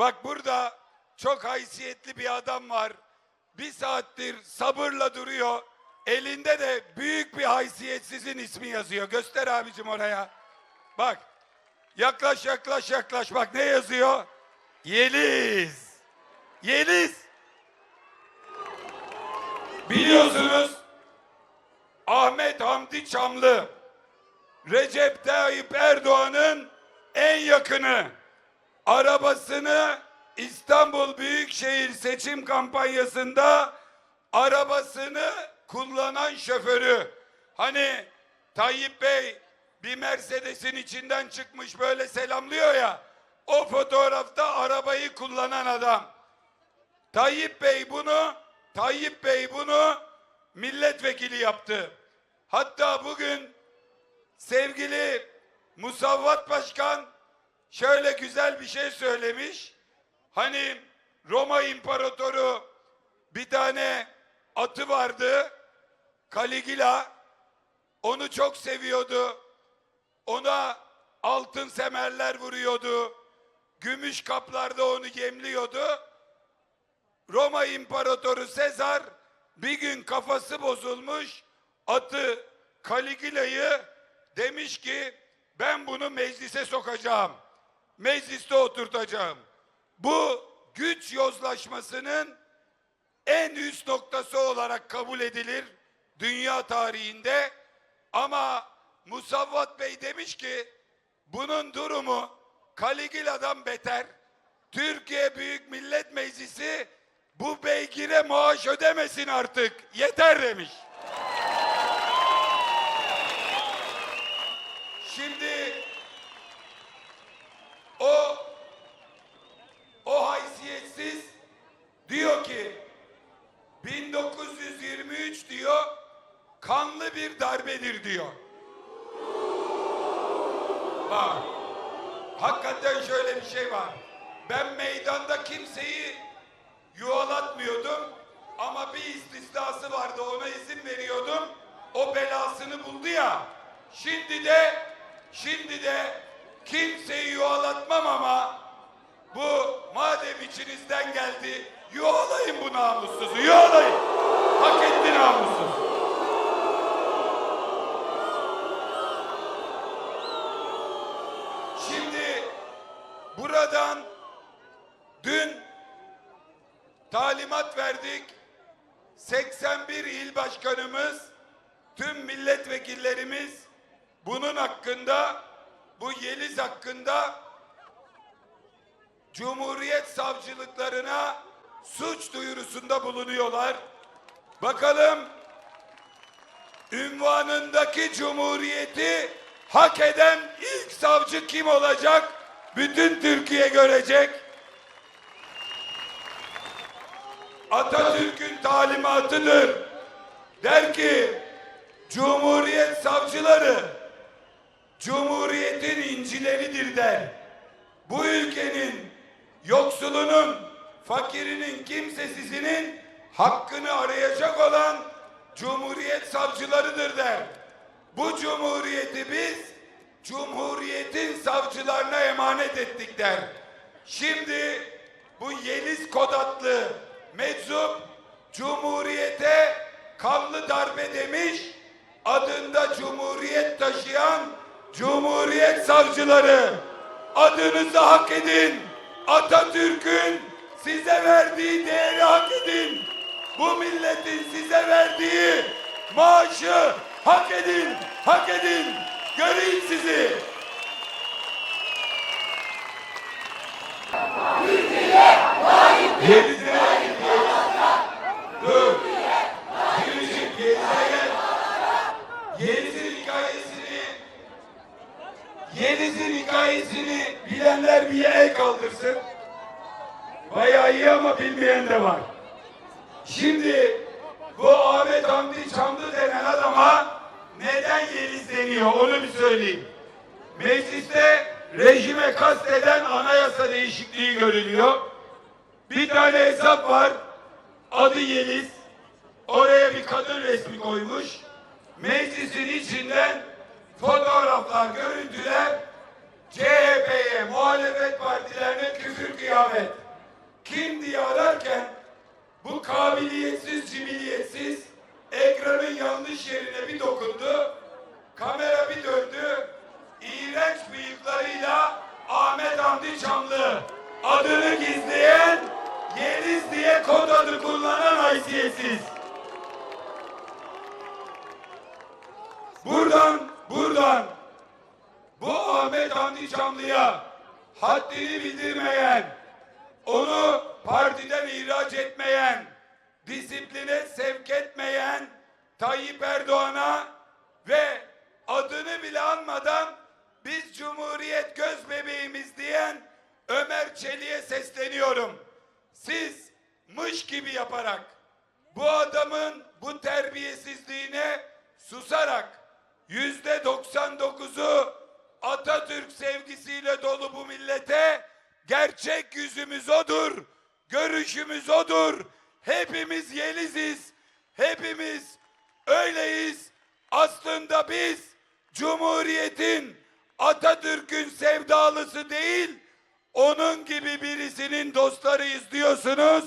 Bak burada çok haysiyetli bir adam var. Bir saattir sabırla duruyor. Elinde de büyük bir haysiyetsizin ismi yazıyor. Göster abicim oraya. Bak. Yaklaş yaklaş yaklaş. Bak ne yazıyor? Yeliz. Yeliz. Biliyorsunuz Ahmet Hamdi Çamlı Recep Tayyip Erdoğan'ın en yakını arabasını İstanbul Büyükşehir seçim kampanyasında arabasını kullanan şoförü hani Tayyip Bey bir Mercedes'in içinden çıkmış böyle selamlıyor ya o fotoğrafta arabayı kullanan adam. Tayyip Bey bunu Tayyip Bey bunu milletvekili yaptı. Hatta bugün sevgili Musavvat Başkan şöyle güzel bir şey söylemiş. Hani Roma İmparatoru bir tane atı vardı. Caligula onu çok seviyordu. Ona altın semerler vuruyordu. Gümüş kaplarda onu yemliyordu. Roma İmparatoru Sezar bir gün kafası bozulmuş atı Caligula'yı demiş ki ben bunu meclise sokacağım. Mecliste oturtacağım. Bu güç yozlaşmasının en üst noktası olarak kabul edilir dünya tarihinde. Ama Musavvat Bey demiş ki bunun durumu Caligula'dan beter. Türkiye Büyük Millet Meclisi bu beygire maaş ödemesin artık. Yeter demiş. Şimdi o o haysiyetsiz diyor ki 1923 diyor kanlı bir darbedir diyor. Bak hakikaten şöyle bir şey var. Ben meydanda kimseyi yuvalatmıyordum ama bir istisnası vardı ona izin veriyordum. O belasını buldu ya. Şimdi de şimdi de kimseyi yuvalatmam ama bu madem içinizden geldi yuvalayın bu namussuzu yuvalayın. Hak etti namussuz. Şimdi buradan dün talimat verdik. 81 il başkanımız, tüm milletvekillerimiz bunun hakkında, bu Yeliz hakkında Cumhuriyet savcılıklarına suç duyurusunda bulunuyorlar. Bakalım ünvanındaki cumhuriyeti hak eden ilk savcı kim olacak? Bütün Türkiye görecek. Atatürk'ün talimatıdır. Der ki Cumhuriyet savcıları Cumhuriyetin incileridir der. Bu ülkenin yoksulunun, fakirinin, kimsesizinin hakkını arayacak olan Cumhuriyet savcılarıdır der. Bu cumhuriyeti biz Cumhuriyetin savcılarına emanet ettik der. Şimdi bu Yeliz Kod adlı meczup Cumhuriyete kanlı darbe demiş, adında Cumhuriyet taşıyan Cumhuriyet savcıları adınızı hak edin. Atatürk'ün size verdiği değeri hak edin. Bu milletin size verdiği maaşı hak edin, hak edin. Göreyim sizi. Yeliz'e Dur. Gülücük Yeliz'e gel. Yeliz'in hikayesini Yeliz'in hikayesini bilenler bir el kaldırsın. Bayağı iyi ama bilmeyen de var. Şimdi bu Ahmet Hamdi Çamlı denen adama neden Yeliz deniyor onu bir söyleyeyim. Mecliste rejime kasteden anayasa değişikliği görülüyor. Bir tane hesap var. Adı Yeliz. Oraya bir kadın resmi koymuş. Meclisin içinden fotoğraflar, görüntüler CHP'ye, muhalefet partilerine küfür kıyamet. Diye ararken bu kabiliyetsiz, cibiliyetsiz ekranın yanlış yerine bir dokundu. Kamera bir döndü. İğrenç bıyıklarıyla Ahmet Hamdi Çamlı adını gizleyen Yeliz diye kod adı kullanan haysiyetsiz. Buradan, buradan bu Ahmet Hamdi Çamlı'ya haddini bildirmeyen, onu partiden ihraç etmeyen, disipline sevk etmeyen Tayyip Erdoğan'a ve adını bile anmadan biz Cumhuriyet göz bebeğimiz diyen Ömer Çelik'e sesleniyorum. Siz mış gibi yaparak bu adamın bu terbiyesizliğine susarak yüzde 99'u Atatürk sevgisiyle dolu bu millete gerçek yüzümüz odur, görüşümüz odur. Hepimiz Yeliziz, hepimiz öyleyiz. Aslında biz Cumhuriyet'in Atatürk'ün sevdalısı değil, onun gibi birisinin dostlarıyız diyorsunuz.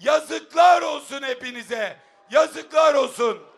Yazıklar olsun hepinize. Yazıklar olsun.